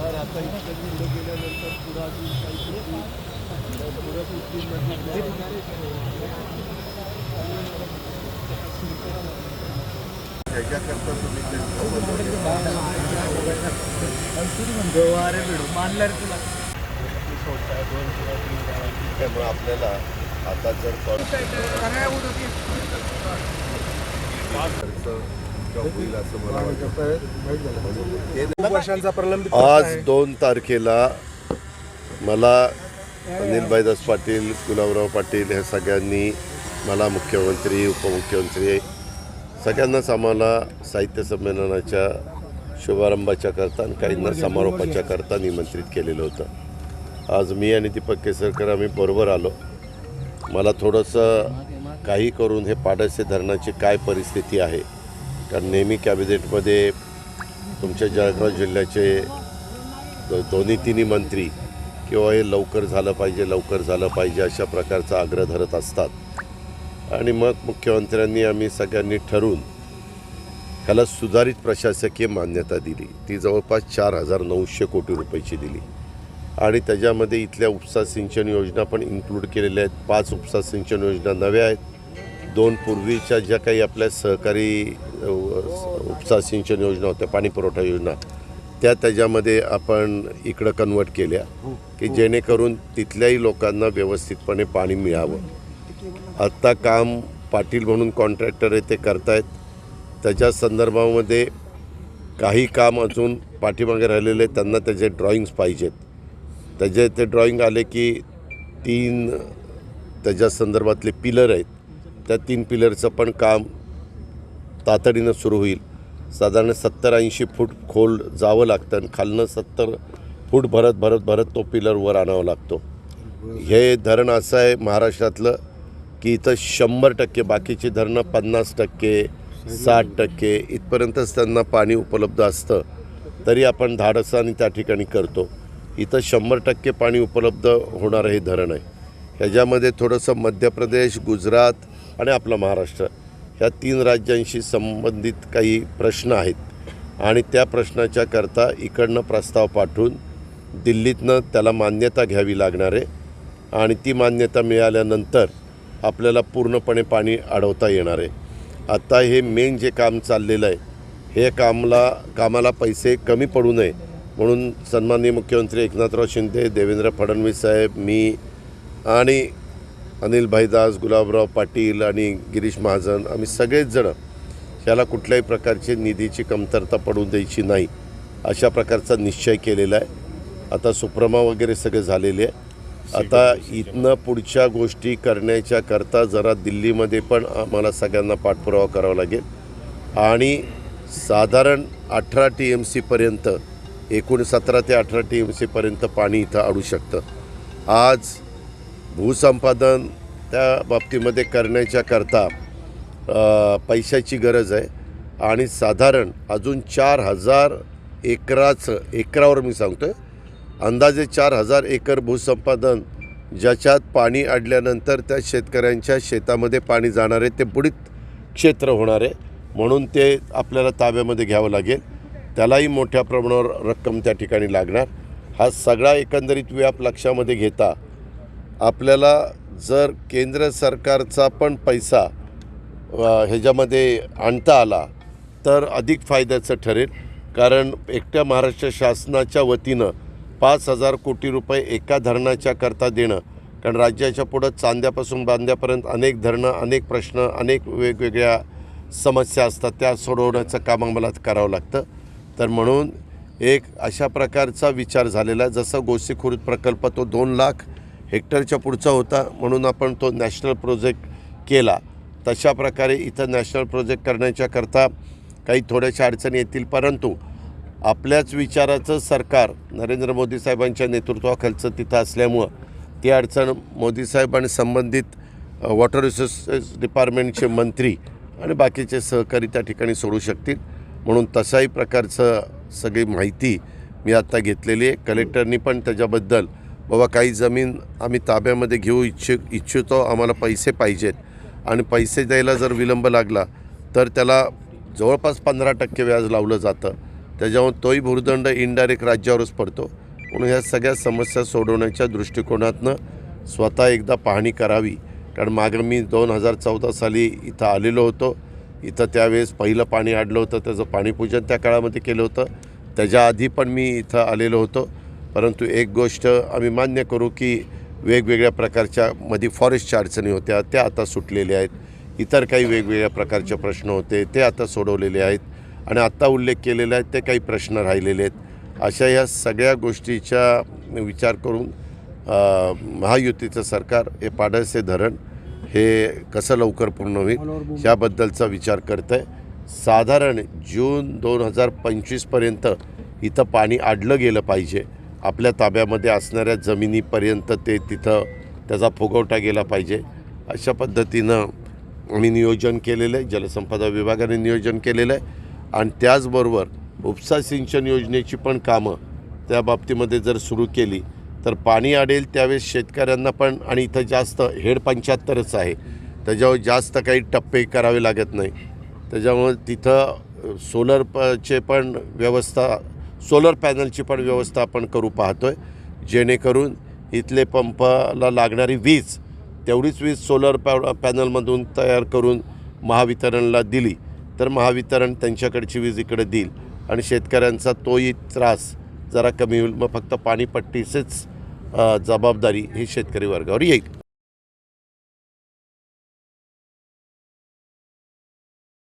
तर आता इतकं गेल्यानंतर पुढं अजून काहीतरी परत ह्याच्याकरता तुम्ही त्यामुळे आपल्याला आता जर खर्च आज दोन तारखेला मला अनिल दास पाटील गुलाबराव पाटील ह्या सगळ्यांनी मला मुख्यमंत्री उपमुख्यमंत्री सगळ्यांनाच आम्हाला साहित्य संमेलनाच्या शुभारंभाच्या करता आणि काहींना समारोपाच्या करता निमंत्रित केलेलं होतं. आज मी आणि दीपक केसरकर आम्ही बरोबर आलो. मला थोडंसं काही करून हे पाडसे धरणाची काय परिस्थिती आहे कारण नेहमी कॅबिनेटमध्ये तुमच्या जळगाव जिल्ह्याचे दोन्ही तिन्ही मंत्री किंवा हे लवकर झालं पाहिजे लवकर झालं पाहिजे अशा प्रकारचा आग्रह धरत असतात. आणि मग मुख्यमंत्र्यांनी आम्ही सगळ्यांनी ठरवून ह्याला सुधारित प्रशासकीय मान्यता दिली. ती जवळपास चार हजार नऊशे कोटी रुपयाची दिली. आणि त्याच्यामध्ये इथल्या उपसा सिंचन योजना पण इन्क्लूड केलेल्या आहेत. पाच उपसा सिंचन योजना नव्या आहेत. दोन पूर्वीच्या ज्या काही आपल्या सहकारी उपसा सिंचन योजना होत्या पाणी पुरवठा योजना त्या त्याच्यामध्ये आपण इकडं कन्वर्ट केल्या की जेणेकरून तिथल्याही लोकांना व्यवस्थितपणे पाणी मिळावं. आत्ता काम पाटील म्हणून कॉन्ट्रॅक्टर आहे ते करतायत. त्याच्या संदर्भामध्ये काही काम अजून पाठीमागे राहिलेले आहेत, त्यांना त्याचे ड्रॉइंग्स पाहिजेत. त्याचे ते ड्रॉईंग आले की तीन त्याच्या संदर्भातले पिलर आहेत. त्या तीन पिलरचं पण काम तातडीनं सुरू होईल. साधारण सत्तर ऐंशी फूट खोल जावं लागतं आणि खालनं सत्तर फूट भरत भरत भरत तो पिलर वर आणावा लागतो. हे धरण असं आहे महाराष्ट्रातलं की इथं शंभर टक्के बाकीची धरणं पन्नास टक्के साठ टक्के इथपर्यंतच त्यांना पाणी उपलब्ध असतं. तरी आपण धाडसाने त्या ठिकाणी करतो. इथं शंभर टक्के पाणी उपलब्ध होणारं हे धरण आहे. ह्याच्यामध्ये थोडंसं मध्य प्रदेश गुजरात आणि आपलं महाराष्ट्र. ह्या तीन राज्यांशी संबंधित काही प्रश्न आहेत. आणि त्या प्रश्नाच्या करता इकडनं प्रस्ताव पाठवून दिल्लीतनं त्याला मान्यता घ्यावी लागणार आहे. आणि ती मान्यता मिळाल्यानंतर आपल्याला पूर्णपणे पाणी अडवता येणार आहे. आता हे मेन जे काम चाललेलं आहे हे कामला कामाला पैसे कमी पडू नये म्हणून सन्माननीय मुख्यमंत्री एकनाथराव शिंदे देवेंद्र फडणवीस साहेब मी आणि अनिल भाईदास गुलाबराव पाटील आणि गिरीश महाजन आम्ही सगळेच जणं ह्याला कुठल्याही प्रकारची निधीची कमतरता पडू द्यायची नाही अशा प्रकारचा निश्चय केलेला आहे. आता सुप्रमा वगैरे सगळे झालेले आहे आता इथनं पुढच्या गोष्टी करण्याच्या करता जरा दिल्लीमध्ये पण आम्हाला सगळ्यांना पाठपुरावा करावा लागेल. आणि साधारण अठरा टी एम सीपर्यंत एकूण सतरा ते अठरा टी एम सीपर्यंत पाणी इथं अडू शकतं. आज भूसंपादन त्या बाबतीमध्ये करण्याच्या करता पैशाची गरज आहे. आणि साधारण अजून चार हजार एकराचं एकरावर मी सांगतो आहे अंदाजे चार हजार एकर भूसंपादन ज्याच्यात पाणी अडल्यानंतर त्या शेतकऱ्यांच्या शेतामध्ये पाणी जाणार आहे ते बुडीत क्षेत्र होणार आहे. म्हणून ते आपल्याला ताब्यामध्ये घ्यावं लागेल. त्यालाही मोठ्या प्रमाणावर रक्कम त्या ठिकाणी लागणार. हा सगळा एकंदरीत व्याप लक्षामध्ये घेता आपल्याला जर केंद्र सरकारचा पण पैसा ह्याच्यामध्ये आणता आला तर अधिक फायद्याचं ठरेल. कारण एकट्या महाराष्ट्र शासनाच्या वतीनं पाच हजार कोटी रुपये एका धरणाच्या करता देणं कारण राज्याच्या पुढं चांद्यापासून बांद्यापर्यंत अनेक धरणं अनेक प्रश्न अनेक वेगवेगळ्या समस्या असतात त्या सोडवण्याचं काम आम्हाला करावं लागतं. तर म्हणून एक अशा प्रकारचा विचार झालेला आहे. जसं गोसीखुर्द प्रकल्प तो दोन लाख हेक्टरच्या पुढचा होता म्हणून आपण तो नॅशनल प्रोजेक्ट केला. तशा प्रकारे इथं नॅशनल प्रोजेक्ट करण्याच्याकरता काही थोड्याशा अडचणी येतील. परंतु आपल्याच विचाराचं सरकार नरेंद्र मोदी साहेबांच्या नेतृत्वाखालचं तिथं असल्यामुळं ती अडचण मोदी साहेब आणि संबंधित वॉटर रिसोर्सेस डिपार्टमेंटचे मंत्री आणि बाकीचे सहकारी त्या ठिकाणी सोडू शकतील. म्हणून तशाही प्रकारचं सगळी माहिती मी आत्ता घेतलेली आहे. कलेक्टरनी पण त्याच्याबद्दल बाबा काही जमीन आम्ही ताब्यामध्ये घेऊ इच्छ इच्छितो आम्हाला पैसे पाहिजेत. आणि पैसे द्यायला जर विलंब लागला तर त्याला जवळपास पंधरा टक्के व्याज लावलं जातं. त्याच्यामुळे तोही भूर्दंड इनडायरेक्ट राज्यावरच पडतो. म्हणून ह्या सगळ्या समस्या सोडवण्याच्या दृष्टिकोनातनं स्वतः एकदा पाहणी करावी. कारण मागं मी दोन हजार चौदा साली इथं आलेलो होतो. इथं त्यावेळेस पहिलं पाणी आडलं होतं. त्याचं पाणीपूजन त्या काळामध्ये केलं होतं. त्याच्या आधी पण मी इथं आलेलो होतो. परंतु एक गोष्ट आम्ही मान्य करू की वेगवेगळ्या प्रकारच्या मध्ये फॉरेस्टच्या अडचणी होत्या त्या आता सुटलेल्या आहेत. इतर काही वेगवेगळ्या प्रकारचे प्रश्न होते ते आता सोडवलेले आहेत. आणि आत्ता उल्लेख केलेला आहे ते काही प्रश्न राहिलेले आहेत. अशा या सगळ्या गोष्टीचा विचार करून महायुतीचं सरकार हे पाडळसे धरण हे कसं लवकर पूर्ण होईल याबद्दलचा विचार करतं आहे साधारण जून दोन हजार पंचवीसपर्यंत इथं पाणी आडलं गेलं पाहिजे. आपल्या ताब्यामध्ये असणाऱ्या जमिनीपर्यंत ते तिथं त्याचा फुगवटा गेला पाहिजे. अशा पद्धतीनं आम्ही नियोजन केलेलं आहे जलसंपदा विभागाने नियोजन केलेलं आहे. आणि त्याचबरोबर उपसा सिंचन योजनेची पण कामं त्या बाबतीमध्ये जर सुरू केली तर पाणी अडेल त्यावेळेस शेतकऱ्यांना पण आणि इथं जास्त हेड पंच्याहत्तरच आहे. त्याच्यावर जास्त काही टप्पे करावे लागत नाही. त्याच्यामुळे तिथं सोलर पचे पण व्यवस्था सोलर पॅनलची पण व्यवस्था आपण करू पाहतो आहे जेणेकरून इथले पंपाला लागणारी वीज तेवढीच वीज सोलर पॅ पॅनलमधून तयार करून महावितरणला दिली तर महावितरण त्यांच्याकडची वीज इकडे देईल. आणि शेतकऱ्यांचा तोही त्रास जरा कमी होईल. मग फक्त पाणीपट्टीचेच जबाबदारी ही शेतकरी वर्गावर येईल.